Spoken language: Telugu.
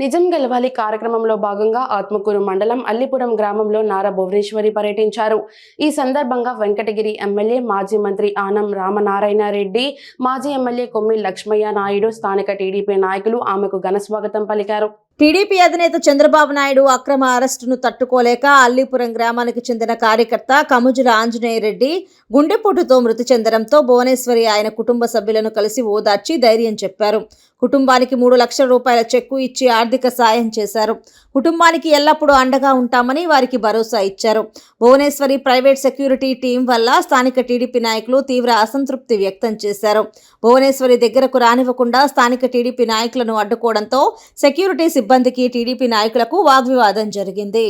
నిజం గెలవాలి కార్యక్రమంలో భాగంగా ఆత్మకూరు మండలం అల్లిపురం గ్రామంలో నారా భువనేశ్వరి పర్యటించారు. ఈ సందర్భంగా వెంకటగిరి ఎమ్మెల్యే మాజీ మంత్రి ఆనం రామనారాయణ రెడ్డి మాజీ ఎమ్మెల్యే కొమ్మి లక్ష్మయ్య నాయుడు స్థానిక టీడీపీ నాయకులు ఆమెకు ఘన స్వాగతం పలికారు. టీడీపీ అధినేత చంద్రబాబు నాయుడు అక్రమ అరెస్టును తట్టుకోలేక అల్లీపురం గ్రామానికి చెందిన కార్యకర్త కముజుల ఆంజనేయరెడ్డి గుండెపోటుతో మృతి చెందడంతో భువనేశ్వరి ఆయన కుటుంబ సభ్యులను కలిసి ఓదార్చి ధైర్యం చెప్పారు. కుటుంబానికి మూడు లక్షల రూపాయల చెక్కు ఇచ్చి ఆర్థిక సాయం చేశారు. కుటుంబానికి ఎల్లప్పుడూ అండగా ఉంటామని వారికి భరోసా ఇచ్చారు. భువనేశ్వరి ప్రైవేట్ సెక్యూరిటీ టీం వల్ల స్థానిక టీడీపీ నాయకులు తీవ్ర అసంతృప్తి వ్యక్తం చేశారు. భువనేశ్వరి దగ్గరకు రానివ్వకుండా స్థానిక టీడీపీ నాయకులను అడ్డుకోవడంతో సెక్యూరిటీ సిబ్బందికి టీడీపీ నాయకులకు వాగ్వివాదం జరిగింది.